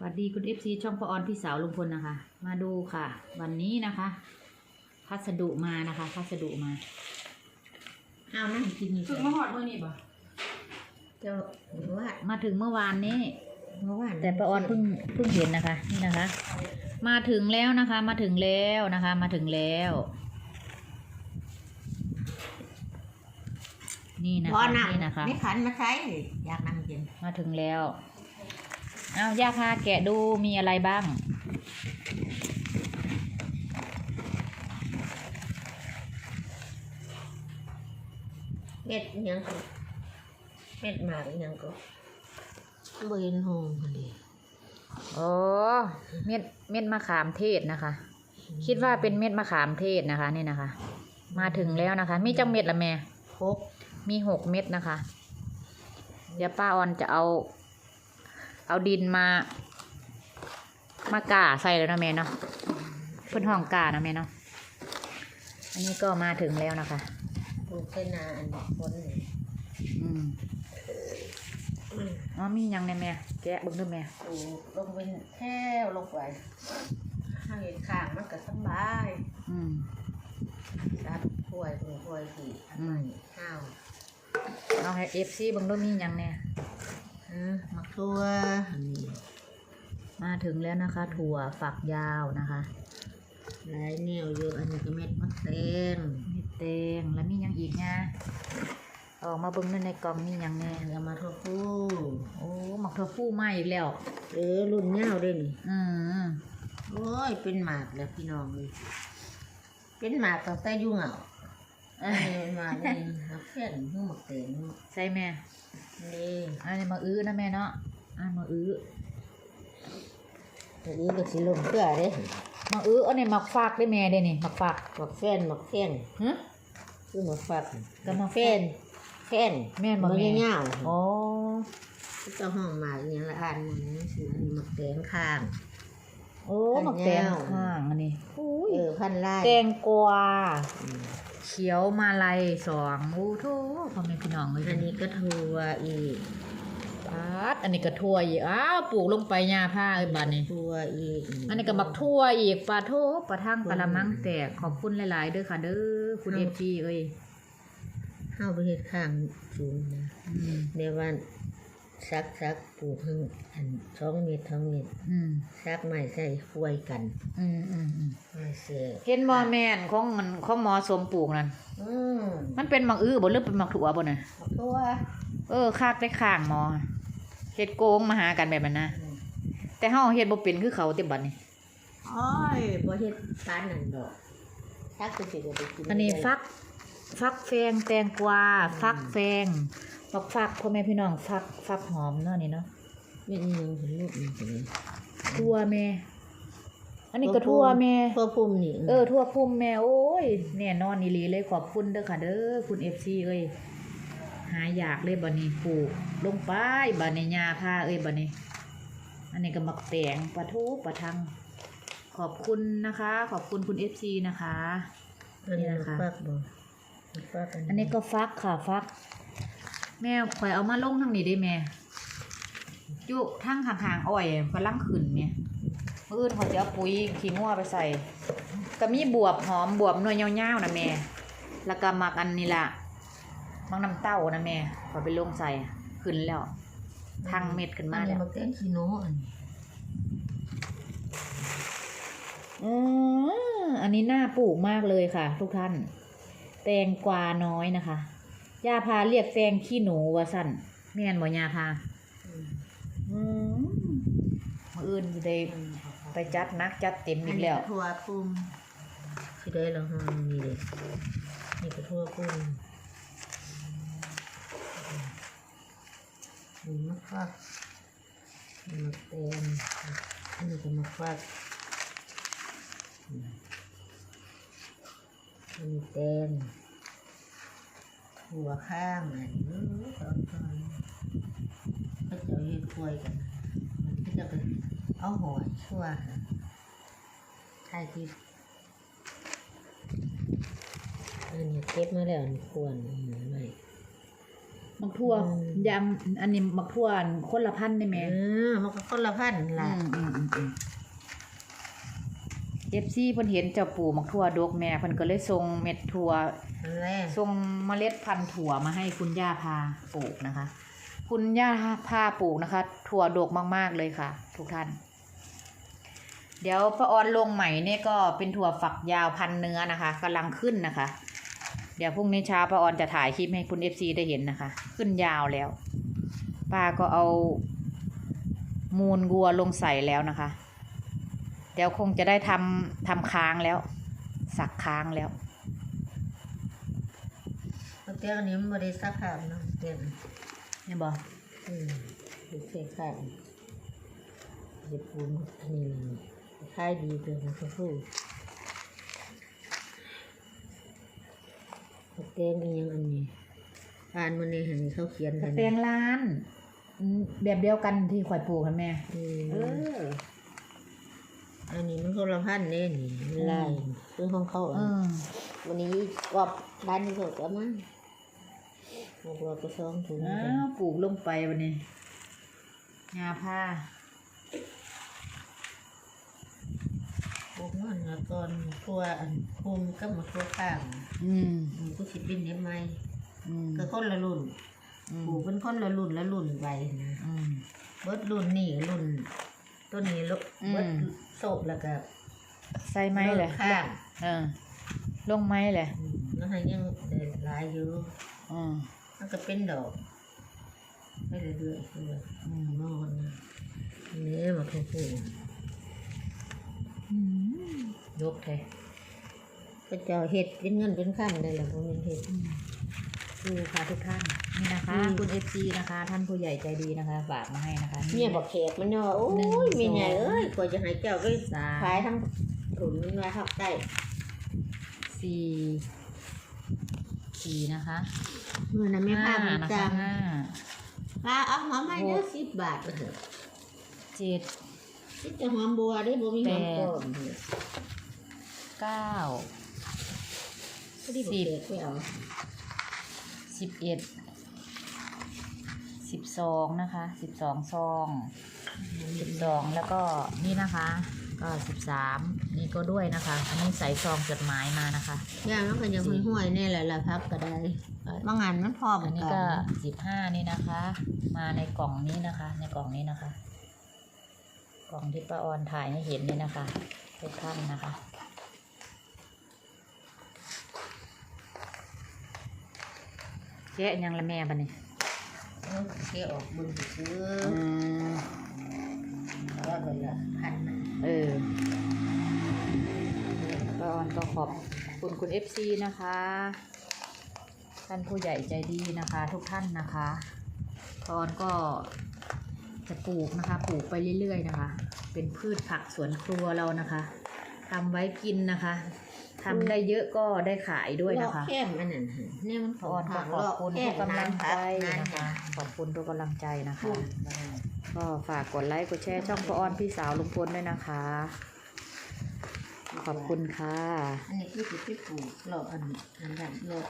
สวัสดีคุณเอฟซีช่องปออนพี่สาวลุงพลนะคะ มาดูค่ะ วันนี้นะคะ พัสดุมานะคะ พัสดุมาเอานั่งกินนี่ถึงมาหอดมือนี่ป่ะเจ้าว่ามาถึงเมื่อวานนี้ เมื่อวานแต่ปออนเพิ่งเพิ่งเห็นนะคะ นี่นะคะ มาถึงแล้วนะคะ มาถึงแล้วนะคะ มาถึงแล้ว นี่นะพอคะนั่งนี่นะคะไม่ขันมาใช้อยากนั่งกินมาถึงแล้ว เอาย่าพาแกะดูมีอะไรบ้าง เม็ดอิหยังก็เม็ดหมากอิหยังก็เบนหงพอดีโอ้เม็ดเม็ดมะขามเทศนะคะ คิดว่าเป็นเม็ดมะขามเทศนะคะนี่นะคะ มาถึงแล้วนะคะ มีจังเม็ดละแม่พกมีหกเม็ดนะคะ เดี๋ยวป้าออนจะเอา เอาดินมามากาใส่แล้วนะแม่เนาะเพิ่นห้องกานะแม่เนาะอันนี้ก็มาถึงแล้วนะคะปลูกเส้นนาอันคนนี่อืมอ๋อมีหยังในแม่แกะเบิ่งด้วยแม่ปลูกลงเป็นแค่วลงไปถ้าเห็นข้างมันก็สบาย อืมรัดถ้วยถุงถ้วยที่อันอืใหม่มข้าวเอาให้เอฟซีเบิ่งด้วยมีหยังแน่ อืมมะทั่วอันนี้มาถึงแล้วนะคะ ถั่วฝักยาวนะคะหลายแนวอยู่อันนี้ก็เม็ดมะเตงมีแตงแล้วมีหยังอีกนะออกมาเบิ่งด้วยในกล่องมีหยังแน่แล้วมาทั่วฟูโอ้หมักถั่วฟูมาอีกแล้ว เออรุ่นเงาด้วยนี่อืมโอ้ยเป็นหมากแล้วพี่น้องเลยเป็นหมากตั้งแต่ยุ่งเหงา เอ้ยหมากนี่นักเพี้ยน hun หมากเต็งใช่แม่นี่อันนี้มาอื้อนะแม่เนาะอันมาอื้อตัวนี้ก็สิลงเกลือเด้มาอื้ออันนี้มักฝากได้แม่เด้นี่มักฝากหมากแฟ้นหมากแฟ้นฮะคือหมากฝักก็หมากแฟ้แฟ้นนแฟ้นแม่นบ่มันแม่เงาอ๋อๆเจ้าห้องหมากอย่างละอันมันสิอันนี้หมากแตงข้างโอ้หมักแตงข้างอันนี้อุ้ยเออพันลายแตงกวาอืม เขียวมาลัยสองโอ้โถพ่อแม่พี่น้องเลยอันนี้ก็ทัวอีกปาดอันนี้ก็ทั่วอีกอ้าวปลูกลงไปหญ้าผ้าเอ้ยบัดนี้ทัวอีก อันนี้ก็บักทั่วอีกปลาโทปลาทั่งปลาละมังแตกขอบคุณหลายๆเด้อค่ะเด้อคุณเอฟซีเอ้ยเข้าไปเฮ็ดข้างสูงนะอืมเดี๋ยววัน ซักซักปลูกให้อันสองเมตรสองเมตรอืมซักไม้ใส่คุยกันอืมอืมอืมไม้เสือเห็นบ่แม่นของมันของหมอสมปลูกนั่นอืมมันเป็นมักอื้อบ่หรือเป็นมักถั่วบ่น่ะตัวเออคากได้ข้างหมอเฮ็ดโกงมาหากันแบบนั้นนะแต่เฮาเฮ็ดบ่เป็นคือเขาติบัดนี้โอ้ยบ่เฮ็ดปานนั่นดอกซักก็สิได้ไปกินอันนี้ฟัก ฟักแฟงแตงกวาฟักแฟง บักฟักพ่อแม่พี่น้องฟักฟักหอมเนาะนี่เนาะไม่อีหยังเห็นลูกนี่เห็นทั่วแม่ อันนี้ก็ทั่วแม่ทั่วพุ่มนี่เออทั่วพุ่มแม่โอ้ยแน่นอนอีหลีเลยขอบคุณเด้อค่ะ เด้อคุณ FC เอ้ยหาอยากเลยบัดนี้ปลูกลงไปบัดนี้หญ้าผ้าเอ้ยบัดนี้ อันนี้ก็มักแตงปลาทูปลาทังขอบคุณนะคะ ขอบคุณคุณ FC นะคะอันนี้นี่นะคะฟักบ่ฟักอันนี้ก็ฟักค่ะฟัก แม่ข่อยเอามาลงทางนี้ได้แม่จุทั้งข้างๆอ้อยกำลังขึ้นแม่มื้ออื่นเขาจะเอาปุ๋ยขี้งัวไปใส่ก็มีบวบหอมบวบหน่วยยาวๆนะแม่แล้วก็หมักอันนี้ล่ะมักน้ำเต้านะแม่ขอไปลงใส่ขึ้นแล้วทางเม็ดขึ้นมาอันนี้แล้วมันเป็นขี้โนอันนี้อืมอันนี้น่าปลูกมากเลยค่ะ ทุกท่าน แตงกวาน้อยนะคะ ยาพาเรียกแตงขี้หนูว่าสั่นแม่นบ่ยาพาอืมมื้ออื่นสิได้ไปจัดหนักจัดเต็มอีกแล้วนนี้ทั่วพุ่มสิได้แล้วฮะนี่เด้นี่ก็ทั่วพุ่มนี่มะฟักนี่มะเต็มอันนี้ก็มะฟักอันนี้เต็ม หัวข้างอันนี้ตอนตอนก็จะเอาเฮ็ดกล้วยกัน มันก็จะไปเอาหอยชั่วใช่ที่อันนี้เก็บมาแล้วนี่ควรหมูไม่มักทั่วอืมยำอันนี้มักทั่วคนละพันได้ไหมเออมันก็คนละพันล่ะ เอฟซีเพิ่นเห็นเจ้าปู่มักทั่วดกแม่เพิ่นก็เลยส่งเม็ดถั่วนั่นแหละส่งเมล็ดพันธุ์ถั่วมาให้คุณย่าพาปลูกนะคะ คุณย่าพาปลูกนะคะ ถั่วดกมากๆเลยค่ะ ทุกท่าน เดี๋ยวป้าออนลงใหม่เนี่ยก็เป็นถั่วฝักยาวพันเนื้อนะคะกำลังขึ้นนะคะ เดี๋ยวพรุ่งนี้เช้าป้าออนจะถ่ายคลิปให้คุณเอฟซีได้เห็นนะคะ ขึ้นยาวแล้วป้าก็เอามูลวัวลงใส่แล้วนะคะเดี๋ยวคงจะได้ทำทำค้างแล้ว สักค้างแล้วเตี้ยอันนี้มันบ่ได้สักขามเนาะเตี้ยเนี่ยบอกอืมดูเสียขามจะปูนอันนี้คล้ายดีเลยนะคุณผู้เตี้ยนี่ยังอันนี้อ่านมันในหันเขาเขียนกกัระนเตียงร้านอืมแบบเดียวกันที่ข่อยปลูกค่ะแม่อืมเออ อันนี้มันคนละพันเน่นี่มันไล่คือของเขาเออะอวันนี้กรอบบ้านนี้เขาก็มาหกร้อยก็สองถุงอ้าวปลูกลงไปวันนี้งาผ้าพวกมันแล้วก่อนตัวอันคุมก็มาตัวข้างอืมมันก็สิเป็นเนี้ยไหมอืมก็คนละรุ่นอืปลูกมเป็นคนละรุ่นละรุ่นไปนะอืมเบิดรุ่นนี่รุ่น ต้นนี้ลุอืมเบิดโศบแล้วก็ใส่ไม้เลยริ่ข้างเออลงไม้เลยอืมแล้วให้ยังได้หลายอยู่อืมมันก็เป็นดอกไปเรื่อยๆเลยอืมนอนนะนี่มาพูดอืมยกเลยก็จะเห็ดเป็นเงินเป็นข้ามได้แหละพวกนี้เห็ด ดูค่ะทุกท่านนี่นะคะอืมคุณเอฟซีนะคะ ท่านผู้ใหญ่ใจดีนะคะฝากมาให้นะคะเนี่ยบอกแขกมันเนาะโอ้หนึ่งยมีไงสองเอ้ยกว่าจะหายเจ้าก็สามขายทั้งถุนมันมาทับได้สี่สี่นะคะเมื่อนั้นไม่พาห้ามันนะจัคะงห้าพาเอาหอมมาเยอะสิบบาทเถอะเจ็ดสิจะหอมบัวได้บ่มีหอมแปดก้อนเก้า ก็ได้บอกแขกไปเอา สิบเอ็ดสิบสองนะคะสิบสองซองสิบสองแล้วก็นี่นะคะ ก็สิบสามนี่ก็ด้วยนะคะ อันนี้ใส่ซองจดหมายมานะคะย่างมันก็ยังห่วยๆนี่แหละละพับก็ได้บางงานมันพร้อมอันนี้กัก็นสิบห้านี่นะคะ มาในกล่องนี้นะคะ ในกล่องนี้นะคะ กล่องที่ป้าออนถ่ายให้เห็นนี่นะคะทุกท่านนะคะ แกะยังละแม่บันนี้เอาแกะออกเบึงซื้ออืมแล้วก็ละพันนะเออป้าออนก็ขอบคุณคุณเอฟซีนะคะ ท่านผู้ใหญ่ใจดีนะคะ ทุกท่านนะคะป้าออนก็จะปลูกนะคะ ปลูกไปเรื่อยๆนะคะ เป็นพืชผักสวนครัวเรานะคะทำไว้กินนะคะ ทำได้เยอะก็ได้ขายด้วยนะคะลอกแก้มอันนั้นหั่นเนี่ยมันป้าออนก็ขอบคุณทุกกำลังใจนะคะ ขอบคุณทุกกำลังใจนะคะ ก็ฝากกดไลค์กดแชร์ช่องป้าออนพี่สาวลุงพลด้วยนะคะ ขอบคุณค่ะ อันนี้คือสิไปปลูกหลอกอันนั้นอันนั้นหลอก